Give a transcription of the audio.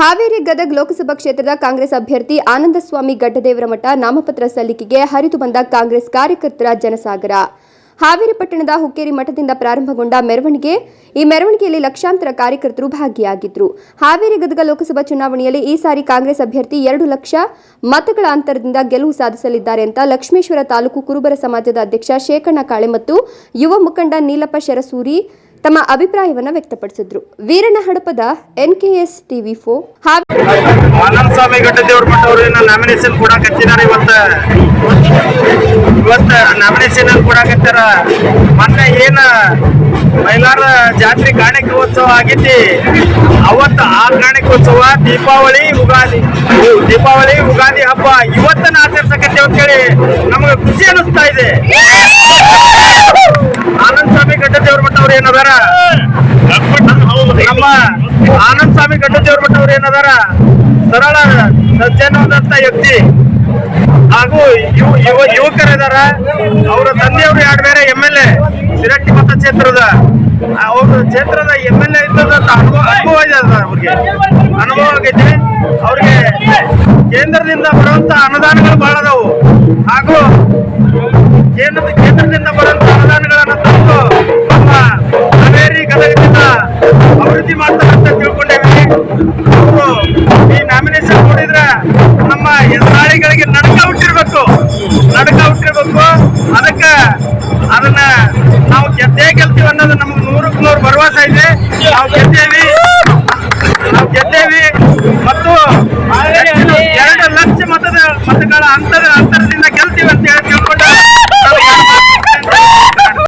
ಹಾವೇರಿ ಗದಗ್ ಲೋಕಸಭಾ ಕ್ಷೇತ್ರದ ಕಾಂಗ್ರೆಸ್ ಅಭ್ಯರ್ಥಿ ಆನಂದಸ್ವಾಮಿ ಗಡ್ಡದೇವರ ಮಠ ನಾಮಪತ್ರ ಸಲ್ಲಿಕೆಗೆ ಹರಿದು ಬಂದ ಕಾಂಗ್ರೆಸ್ ಕಾರ್ಯಕರ್ತರ ಜನಸಾಗರ. ಹಾವೇರಿ ಪಟ್ಟಣದ ಹುಕ್ಕೇರಿ ಮಠದಿಂದ ಪ್ರಾರಂಭಗೊಂಡ ಮೆರವಣಿಗೆ, ಈ ಮೆರವಣಿಗೆಯಲ್ಲಿ ಲಕ್ಷಾಂತರ ಕಾರ್ಯಕರ್ತರು ಭಾಗಿಯಾಗಿದ್ದರು ಹಾವೇರಿ ಗದಗ ಲೋಕಸಭಾ ಚುನಾವಣೆಯಲ್ಲಿ ಈ ಸಾರಿ ಕಾಂಗ್ರೆಸ್ ಅಭ್ಯರ್ಥಿ ಎರಡು ಲಕ್ಷ ಮತಗಳ ಅಂತರದಿಂದ ಗೆಲುವು ಸಾಧಿಸಲಿದ್ದಾರೆ ಅಂತ ಲಕ್ಷ್ಮೇಶ್ವರ ತಾಲೂಕು ಕುರುಬರ ಸಮಾಜದ ಅಧ್ಯಕ್ಷ ಶೇಖಣ್ಣ ಕಾಳೆ ಮತ್ತು ಯುವ ಮುಖಂಡ ನೀಲಪ್ಪ ಶರಸೂರಿ ತಮ್ಮ ಅಭಿಪ್ರಾಯವನ್ನು ವ್ಯಕ್ತಪಡಿಸಿದ್ರು. ವೀರನ ಹಡಪದ ಎನ್ಕೆಎಸ್ ಟಿವಿ ಫೋ ಆನಂದ್ ಸ್ವಾಮಿ ಗಡ್ಡದೇವ್ರ ಮಠ ಅವರು ನಾಮಿನೇಷನ್ ಕೊಡಾಕತ್ತಿದಾರ ಇವತ್ತ. ಇವತ್ತ ನಾಮಿನೇಷನ್ ಕೊಡಾಕತ್ತಾರ ಮೊನ್ನೆ ಏನ ಮೈಲಾರ ಜಾತ್ರೆ ಕಾಣಿಕೋತ್ಸವ ಆಗೈತಿ ಅವತ್ತ ಆ ಕಾಣಿಕೋತ್ಸವ ದೀಪಾವಳಿ, ಉಗಾದಿ. ದೀಪಾವಳಿ, ಉಗಾದಿ ಹಬ್ಬ ಇವತ್ತನ್ನ ಆಚರಿಸಕತ್ತೇವೆ ಅಂತೇಳಿ ನಮಗೆ ಖುಷಿ ಅನಿಸ್ತಾ ಇದೆ ಆನಂದ್ ಸ್ವಾಮಿ ಗಡ್ಡದೇವ್ರ ಮಠ ಅವ್ರು ಏನದಾರ ನಮ್ಮ ಆನಂದ್ ಸ್ವಾಮಿ ಗಡ್ಡದೇವ್ರ ಮಠ ಅವ್ರು ಏನದಾರ? ಸರಳ ಸಜ್ಜನವಾದಂತ ವ್ಯಕ್ತಿ. ಹಾಗೂ ಯುವ ಯುವ ಯುವಕರಿದಾರ ಅವರ ತಂದೆಯವರು ಎರಡು ಬೇರೆ? M L A. ಸಿರಟ್ಟಿ ಮತಕ್ಷೇತ್ರದ ಅವ್ರ ಕ್ಷೇತ್ರದ ಎಂ ಎಲ್ ಎ ಇದ್ದಂತ ಅನುಭವ ಅನುಭವ ಇದೆ ಅವ್ರಿಗೆ? ಅನುಭವ ಆಗೈತೆ. ಅವ್ರಿಗೆ ಕೇಂದ್ರದಿಂದ ಬರುವಂತ ಅನುದಾನಗಳು ಬಹಳ ಅದಾವು. ಹಾಗೂ ಕೇಂದ್ರ ಕೇಂದ್ರದಿಂದ ಬರುವಂತ ಈ ನಾಮಿನೇಷನ್ ನೋಡಿದ್ರೆ ನಮ್ಮ ಹೆಸರಾಳಿಗಳಿಗೆ ನಡಕ ಹುಟ್ಟಿರ್ಬೇಕು ನಡಕ ಹುಟ್ಟಿರ್ಬೇಕು. ಅದಕ್ಕೆ ಅದನ್ನ ನಾವು ಗೆದ್ದೇ ಗೆಲ್ತೀವಿ ಅನ್ನೋದು ನಮ್ಗೆ ನೂರಕ್ಕೆ ನೂರು ಭರವಸೆ ಇದೆ. ನಾವು ಗೆದ್ದೇವಿ. ನಾವು ಗೆದ್ದೇವಿ. ಮತ್ತು ಎರಡು ಲಕ್ಷ ಮತದ ಮತಗಳ ಅಂತರ ಅಂತರದಿಂದ